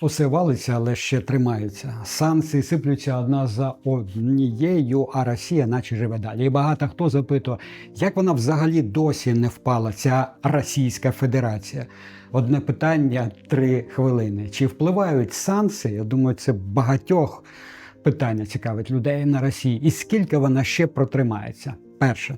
Усе валиться, але ще тримаються. Санкції сиплються одна за однією, а Росія наче живе далі. І багато хто запитує, як вона взагалі досі не впала, ця Російська Федерація. Одне питання три хвилини. Чи впливають санкції? Я думаю, це багатьох питання цікавить людей на Росії. І скільки вона ще протримається? Перше,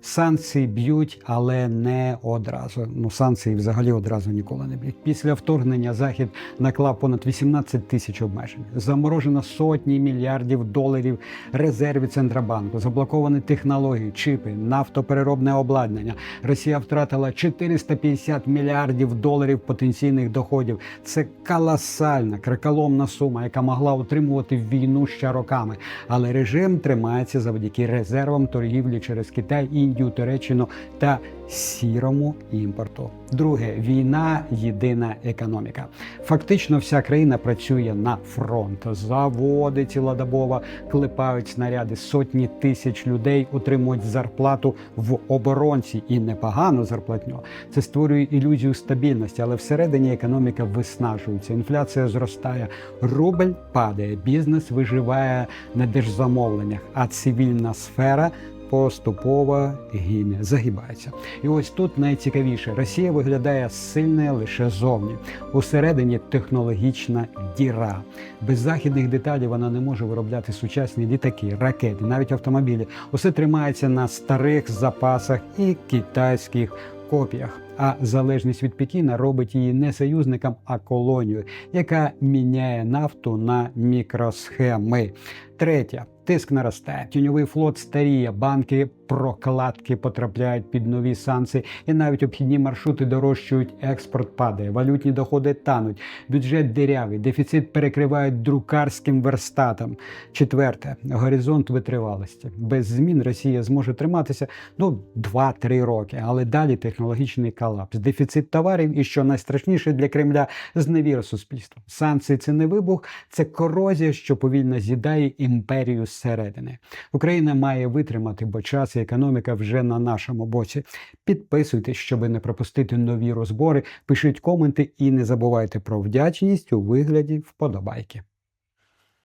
санкції б'ють, але не одразу. Ну, санкції взагалі одразу ніколи не б'ють. Після вторгнення Захід наклав понад 18 тисяч обмежень. Заморожено сотні мільярдів доларів резервів Центробанку, заблоковані технології, чипи, нафтопереробне обладнання. Росія втратила 450 мільярдів доларів потенційних доходів. Це колосальна краколомна сума, яка могла утримувати війну ще роками. Але режим тримається завдяки резервам торгівлі через Китай, Індію, Туреччину та сірому імпорту. Друге війна єдина економіка. Фактично, вся країна працює на фронт. Заводи цілодобово клепають снаряди. Сотні тисяч людей отримують зарплату в оборонці і непогану зарплатню. Це створює ілюзію стабільності, але всередині економіка виснажується. Інфляція зростає, рубль падає, бізнес виживає на держзамовленнях, а цивільна сфера поступово гине, загибається. І ось тут найцікавіше: Росія виглядає сильною лише зовні. Усередині технологічна діра. Без західних деталей вона не може виробляти сучасні літаки, ракети, навіть автомобілі. Усе тримається на старих запасах і китайських копіях. А залежність від Пекіна робить її не союзником, а колонією, яка міняє нафту на мікросхеми. Третя. Тиск наростає, тіньовий флот старіє, банки прокладки потрапляють під нові санкції, і навіть обхідні маршрути дорожчують, експорт падає, валютні доходи тануть, бюджет дирявий, дефіцит перекривають друкарським верстатом. Четверте горизонт витривалості. Без змін Росія зможе триматися ну 2-3 роки, але далі технологічний колапс, дефіцит товарів і що найстрашніше для Кремля зневіра суспільства. Санкції це не вибух, це корозія, що повільно з'їдає імперію зсередини. Україна має витримати, бо час і економіка вже на нашому боці. Підписуйтесь, щоб не пропустити нові розбори. Пишіть коменти і не забувайте про вдячність у вигляді вподобайки.